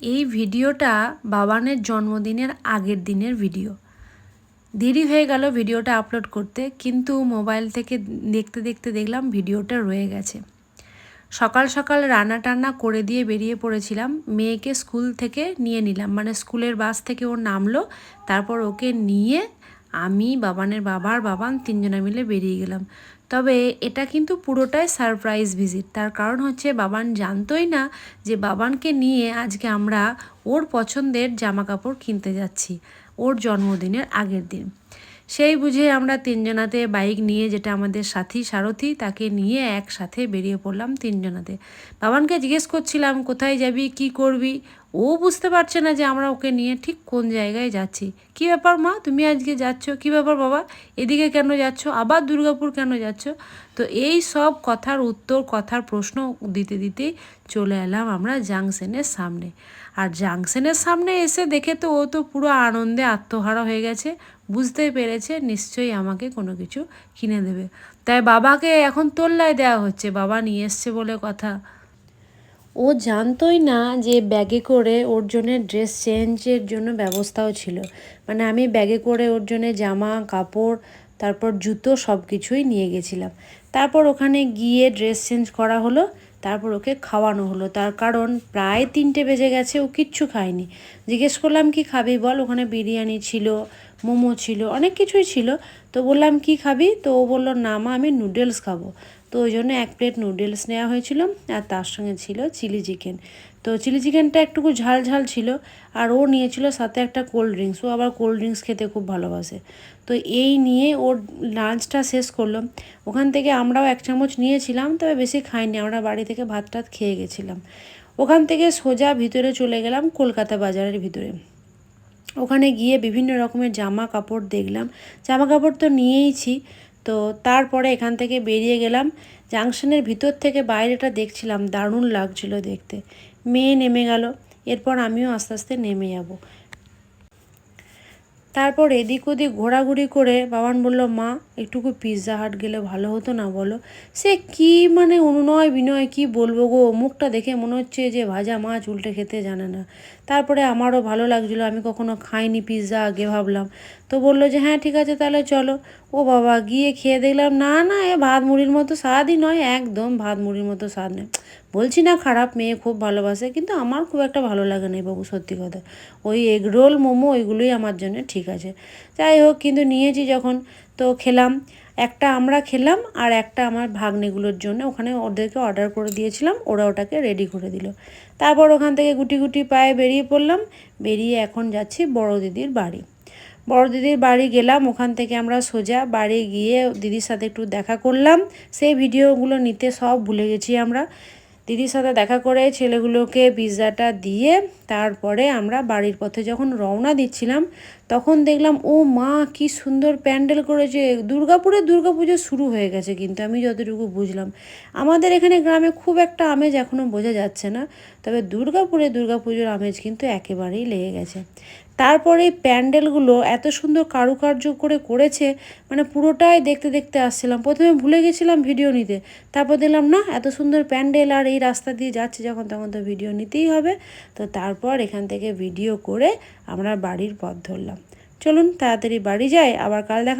এই ভিডিওটা বাবানের জন্মদিনের আগের দিনের ভিডিও। দেরি হয়ে গেল ভিডিওটা আপলোড করতে, কিন্তু মোবাইল থেকে দেখতে দেখতে দেখলাম ভিডিওটা রয়ে গেছে। সকাল সকাল রান্না টান্না করে দিয়ে বেরিয়ে পড়েছিলাম, মেয়েকে স্কুল থেকে নিয়ে নিলাম। মানে স্কুলের বাস থেকে ও নামলো, তারপর ওকে নিয়ে আমি, বাবানের বাবার বাবান তিনজনে মিলে বেরিয়ে গেলাম। তবে এটা কিন্তু পুরোটাই সারপ্রাইজ ভিজিট তার কারণ হচ্ছে বাবান জানতোই না যে বাবানকে নিয়ে আজকে আমরা ওর পছন্দের জামা কাপড় কিনতে যাচ্ছি, ওর জন্মদিনের আগের দিন। সেই বুঝে আমরা তিনজনাতে বাইক নিয়ে যেটা আমাদের সাথী সারথি তাকে নিয়ে একসাথে বেরিয়ে পড়লাম তিনজনাতে। বাবানকে জিজ্ঞেস করছিলাম, কোথায় যাবি? কি করবি? ও বুঝতে পারছে না যে আমরা ওকে নিয়ে ঠিক কোন জায়গায় যাচ্ছি। কি ব্যাপার মা? তুমি আজকে যাচ্ছ? কি ব্যাপার বাবা? এদিকে কেন যাচ্ছ? আবার দুর্গাপুর কেন যাচ্ছ? তো এই সব কথার উত্তর, কথার প্রশ্ন দিতে দিতেই চলে এলাম আমরা জাংশনের সামনে। আর জাংশনের সামনে এসে দেখে তো ও তো পুরো আনন্দে আত্মহারা হয়ে গেছে। বুঝতে পেরেছে, নিশ্চয়ই আমাকে কোনো কিছু কিনে দেবে। তাই বাবাকে এখন তোল্লায় দেওয়া হচ্ছে। বাবা নিয়ে এসছে বলে কথা। ও জানতোই না যে ব্যাগে করে ওর জন্য ড্রেস চেঞ্জের জন্য ব্যবস্থাও ছিল। মানে আমি ব্যাগে করে ওর জন্য জামা, কাপড়, তারপর জুতো সব কিছুই নিয়ে গেছিলাম। তারপর ওখানে গিয়ে ড্রেস চেঞ্জ করা হলো, তারপর ওকে খাওয়ানো হলো। তার কারণ প্রায় তিনটে বেজে গেছে, ও কিচ্ছু খায়নি। জিজ্ঞেস করলাম, কি খাবি বল? ওখানে বিরিয়ানি ছিল, মোমো ছিল, অনেক কিছুই ছিল। তো বললাম, কি খাবি? তো ও বলল, না মা, আমি নুডলস খাব। তো ওই জন্য এক প্লেট নুডলস নেওয়া হয়েছিল আর তার সঙ্গে ছিল চিলি চিকেন। তো চিলি চিকেনটা একটুকু ঝাল ঝাল ছিল আর ও নিয়েছিল সাথে একটা কোল্ড ড্রিঙ্কস। ও আবার কোল্ড ড্রিঙ্কস খেতে খুব ভালোবাসে। তো এই নিয়ে ওর লাঞ্চটা শেষ করল। ওখান থেকে আমরাও এক চামচ নিয়েছিলাম, তবে বেশি খাইনি। আমরা বাড়ি থেকে ভাত টাত খেয়ে গেছিলাম। ওখান থেকে সোজা ভিতরে চলে গেলাম কলকাতা বাজারের ভিতরে। ওখানে গিয়ে বিভিন্ন রকমের জামা কাপড় দেখলাম। জামা কাপড় তো নিয়েইছি তো তারপরে এখান থেকে বেরিয়ে গেলাম। জাংশনের ভিতর থেকে বাইরেটা দেখছিলাম, দারুণ লাগছিল দেখতে। মেয়ে নেমে গেল, এরপর আমিও আস্তে আস্তে নেমে যাব। তারপর এদিক ওদিক ঘোরাঘুরি করে বাবান বলল, মা, একটুকু পিৎজা হাট গেলে ভালো হতো না বলো? সে কি মানে অনুনয় বিনয় কি বলব গো, মুখটা দেখে মনে হচ্ছে যে ভাজা মাছ উল্টে খেতে জানে না। তারপরে আমারও ভালো লাগছিল, আমি কখনো খাইনি পিৎজা আগে ভাবলাম। তো বলল যে হ্যাঁ ঠিক আছে, তাহলে চলো। ও বাবা, গিয়ে খেয়ে দেখলাম, না না, এ ভাত মুড়ির মতো স্বাদই নয়, একদম ভাত মুড়ির মতো স্বাদ নেই বলছি, না, খারাপ মেয়ে খুব ভালোবাসে, কিন্তু আমার খুব একটা ভালো লাগে না বাবু, সত্যি কথা। ওই এগ রোল, মোমো, ওইগুলোই আমার জন্য ঠিক আছে। যাই হোক, কিন্তু নিয়েছি যখন, তো খেলাম। একটা আমরা খেলাম আর একটা আমার ভাগ্নেগুলোর জন্য, ওখানে ওদেরকে অর্ডার করে দিয়েছিলাম, ওরা ওটাকে রেডি করে দিল। তারপর ওখান থেকে গুটি গুটি পায়ে বেরিয়ে পড়লাম, বেরিয়ে এখন যাচ্ছি বড় দিদির বাড়ি। বড় দিদির বাড়ি গেলাম, ওখান থেকে আমরা সোজা বাড়ি গিয়ে দিদির সাথে একটু দেখা করলাম। সেই ভিডিওগুলো নিতে সব ভুলে গেছি আমরা। দিদির সাথে দেখা করে ছেলেগুলোকে পিৎজাটা দিয়ে তারপরে আমরা বাড়ির পথে যখন রওনা দিচ্ছিলাম, তখন দেখলাম, ও মা, কি সুন্দর প্যান্ডেল করেছে। দুর্গাপুরে দুর্গাপুজো শুরু হয়ে গেছে কিন্তু আমি যতটুকু বুঝলাম। আমাদের এখানে গ্রামে খুব একটা আমেজ এখনও বোঝা যাচ্ছে না, তবে দুর্গাপুরে দুর্গাপুজোর আমেজ কিন্তু একেবারেই লেগে গেছে। তারপরে এই প্যান্ডেলগুলো এত সুন্দর কারুকার্য করে করেছে মানে পুরোটাই দেখতে দেখতে আসছিলাম। প্রথমে ভুলে গেছিলাম ভিডিও নিতে। তারপর দেখলাম, না, এত সুন্দর প্যান্ডেল আর এই রাস্তা দিয়ে যাচ্ছে, যখন তখন তো ভিডিও নিতেই হবে। তো তারপর এখান থেকে ভিডিও করে আমরা বাড়ির পথ ধরলাম। চলুন, তাড়াতাড়ি বাড়ি যাই, আবার কাল দেখা